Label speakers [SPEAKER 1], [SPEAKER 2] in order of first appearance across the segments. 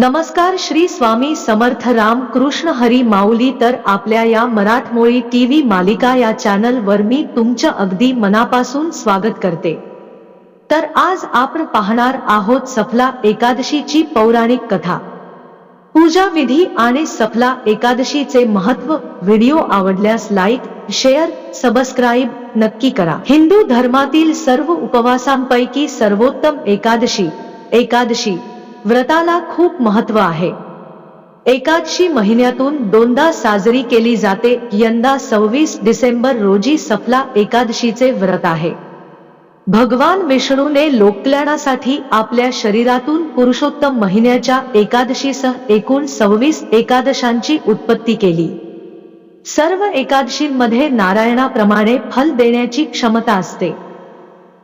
[SPEAKER 1] नमस्कार श्री स्वामी समर्थ राम कृष्ण हरी माऊली तर आपल्या या मराठमोळी टीव्ही मालिका या चॅनल वर मी तुमचं अगदी मनापासून स्वागत करते. तर आज आपण पाहणार आहोत सफला एकादशीची पौराणिक कथा. पूजा विधी आणि सफला एकादशीचे महत्त्व व्हिडिओ आवडल्यास लाईक शेअर सबस्क्राईब नक्की करा. हिंदू धर्मातील सर्व उपवासांपैकी सर्वोत्तम एकादशी एकादशी व्रताला खूप महत्त्व आहे. एकादशी महिन्यातून दोनदा साजरी केली जाते यंदा सव्वीस डिसेंबर रोजी सफला एकादशीचे व्रत आहे. भगवान विष्णूने लोककल्याणासाठी आपल्या शरीरातून पुरुषोत्तम महिन्याच्या एकादशीसह एकूण सव्वीस एकादशांची उत्पत्ती केली. सर्व एकादशींमध्ये नारायणाप्रमाणे फल देण्याची क्षमता असते.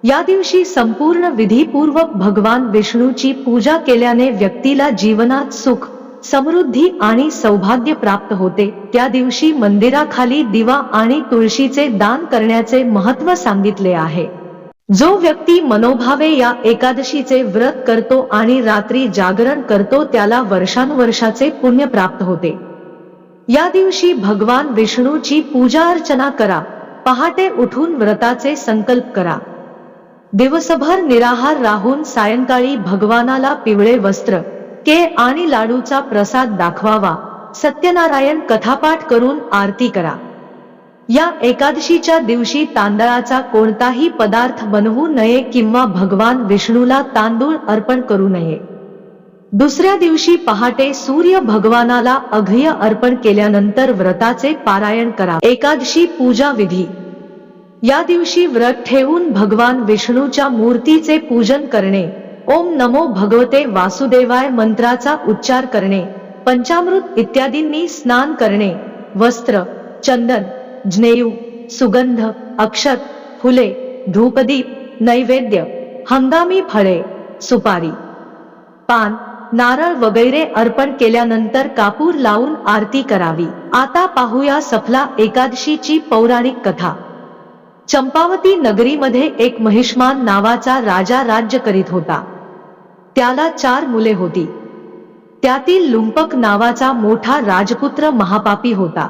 [SPEAKER 1] या दिवशी संपूर्ण विधीपूर्वक भगवान विष्णूची पूजा केल्याने व्यक्तीला जीवनात सुख समृद्धी आणि सौभाग्य प्राप्त होते. त्या दिवशी मंदिराखाली दिवा आणि तुळशीचे दान करण्याचे महत्त्व सांगितले आहे. जो व्यक्ती मनोभावे या एकादशीचे व्रत करतो आणि रात्री जागरण करतो त्याला वर्षानुवर्षाचे पुण्य प्राप्त होते. या दिवशी भगवान विष्णूची पूजा अर्चना करा. पहाटे उठून व्रताचे संकल्प करा. दिवसभर निराहार राहून सायंकाळी भगवानाला पिवळे वस्त्र के आणि लाडूचा प्रसाद दाखवावा सत्यनारायण कथापाठ करून आरती करा. या एकादशीच्या दिवशी तांदळाचा कोणताही पदार्थ बनवू नये किंवा भगवान विष्णूला तांदूळ अर्पण करू नये. दुसऱ्या दिवशी पहाटे सूर्य भगवानाला अघ्य अर्पण केल्यानंतर व्रताचे पारायण करा. एकादशी पूजा विधी. या दिवशी व्रत ठेवून भगवान विष्णूच्या मूर्तीचे पूजन करणे. ओम नमो भगवते वासुदेवाय मंत्राचा उच्चार करणे. पंचामृत इत्यादींनी स्नान करणे. वस्त्र चंदन ज्नेयू सुगंध अक्षत फुले धूपदीप नैवेद्य हंगामी फळे सुपारी पान नारळ वगैरे अर्पण केल्यानंतर कापूर लावून आरती करावी. आता पाहूया सफला एकादशीची पौराणिक कथा. चंपावती नगरीमध्ये एक महिष्मान नावाचा राजा राज्य करीत होता. त्याला चार मुले होती. त्यातील लुंपक नावाचा मोठा राजपुत्र महापापी होता.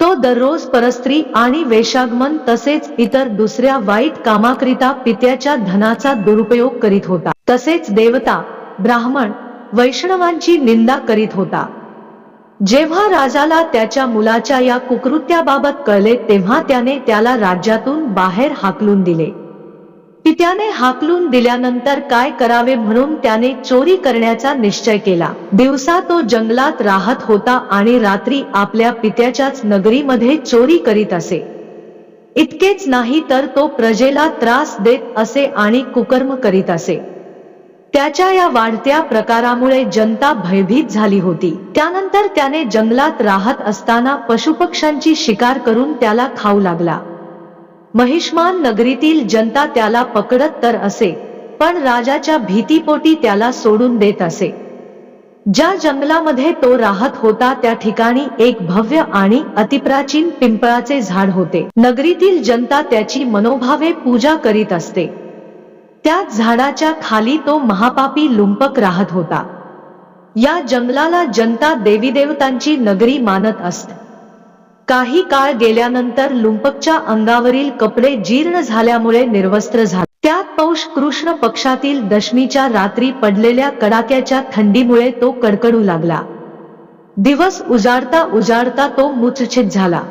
[SPEAKER 1] तो दररोज परस्त्री आणि वेशागमन तसेच इतर दुसऱ्या वाईट कामाकरिता पित्याच्या धनाचा दुरुपयोग करीत होता. तसेच देवता ब्राह्मण वैष्णवांची निंदा करीत होता. जेव्हा राजाला त्याच्या मुलाच्या या कुकृत्याबाबत कळले तेव्हा त्याने त्याला राज्यातून बाहेर हाकलून दिले. पित्याने हाकलून दिल्यानंतर काय करावे म्हणून त्याने चोरी करण्याचा निश्चय केला. दिवसा तो जंगलात राहत होता आणि रात्री आपल्या पित्याच्याच नगरीमध्ये चोरी करीत असे. इतकेच नाही तर तो प्रजेला त्रास देत असे आणि कुकर्म करीत असे. त्याच्या या वाढत्या प्रकारामुळे जनता भयभीत झाली होती. त्यानंतर त्याने जंगलात राहत असताना पशुपक्ष्यांची शिकार करून त्याला खाऊ लागला. महिष्मान नगरीतील जनता त्याला पकडत तर असे पण राजाच्या भीतीपोटी त्याला सोडून देत असे. ज्या जंगलामध्ये तो राहत होता त्या ठिकाणी एक भव्य आणि अतिप्राचीन पिंपळाचे झाड होते. नगरीतील जनता त्याची मनोभावे पूजा करीत असते. त्याच झाडाच्या खाली तो महापापी लुंपक राहत होता. या जंगलाला जनता देवीदेवतांची नगरी मानत असत. काही काळ गेल्यानंतर लुंपकच्या अंगावरील कपडे जीर्ण झाल्यामुळे निर्वस्त्र झाले. त्यात पौष कृष्ण पक्षातील दशमीच्या रात्री पडलेल्या कडाक्याच्या थंडीमुळे तो कडकडू लागला. दिवस उजाडता उजाडता तो मुचछित झाला.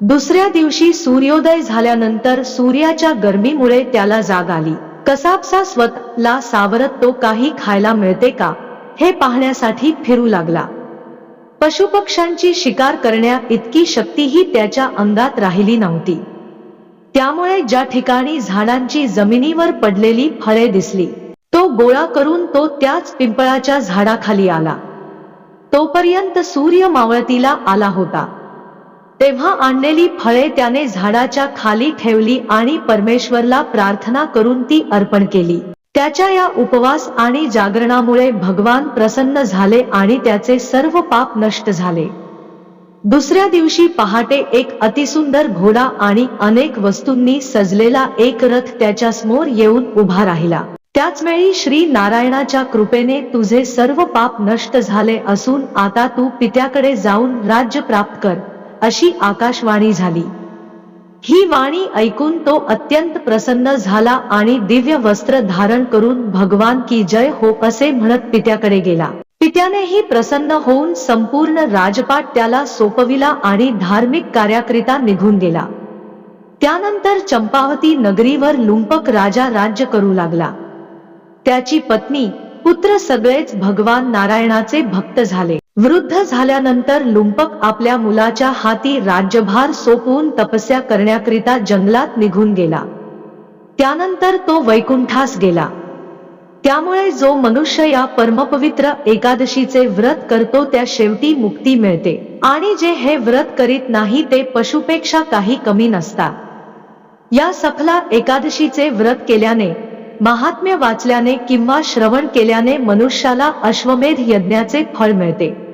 [SPEAKER 1] दुसऱ्या दिवशी सूर्योदय झाल्यानंतर सूर्याच्या गर्मीमुळे त्याला जाग आली. कसाबसा स्वतःला सावरत तो काही खायला मिळते का हे पाहण्यासाठी फिरू लागला. पशुपक्ष्यांची शिकार करण्या इतकी शक्तीही त्याच्या अंगात राहिली नव्हती. त्यामुळे ज्या ठिकाणी झाडांची जमिनीवर पडलेली फळे दिसली तो गोळा करून तो त्याच पिंपळाच्या झाडाखाली आला. तोपर्यंत सूर्य मावळतीला आला होता. तेव्हा आणलेली फळे त्याने झाडाच्या खाली ठेवली आणि परमेश्वरला प्रार्थना करून ती अर्पण केली. त्याच्या या उपवास आणि जागरणामुळे भगवान प्रसन्न झाले आणि त्याचे सर्व पाप नष्ट झाले. दुसऱ्या दिवशी पहाटे एक अतिसुंदर घोडा आणि अनेक वस्तूंनी सजलेला एक रथ त्याच्यासमोर येऊन उभा राहिला. त्याचवेळी श्री नारायणाच्या कृपेने तुझे सर्व पाप नष्ट झाले असून आता तू पित्याकडे जाऊन राज्य प्राप्त कर. अशी आकाशवाणी झाली. ही वाणी ऐकून तो अत्यंत प्रसन्न झाला आणि दिव्य वस्त्र धारण करून भगवान की जय हो असे म्हणत पित्याकडे गेला. पित्यानेही प्रसन्न होऊन संपूर्ण राजपाट त्याला सोपविला आणि धार्मिक कार्याकरिता निघून गेला. त्यानंतर चंपावती नगरीवर लुंपक राजा राज्य करू लागला. त्याची पत्नी पुत्र सगळेच भगवान नारायणाचे भक्त झाले. वृद्ध झाल्यानंतर लुंपक आपल्या मुलाच्या हाती राज्यभार सोपवून तपस्या करण्याकरिता जंगलात निघून गेला. त्यानंतर तो वैकुंठास गेला. त्यामुळे जो मनुष्य या परमपवित्र एकादशीचे व्रत करतो त्या शेवटी मुक्ती मिळते. आणि जे हे व्रत करीत नाही ते पशुपेक्षा काही कमी नसतात. या सफला एकादशीचे व्रत केल्याने महात्म्य वाचल्याने किंवा श्रवण केल्याने मनुष्याला अश्वमेध यज्ञाचे फळ मिळते.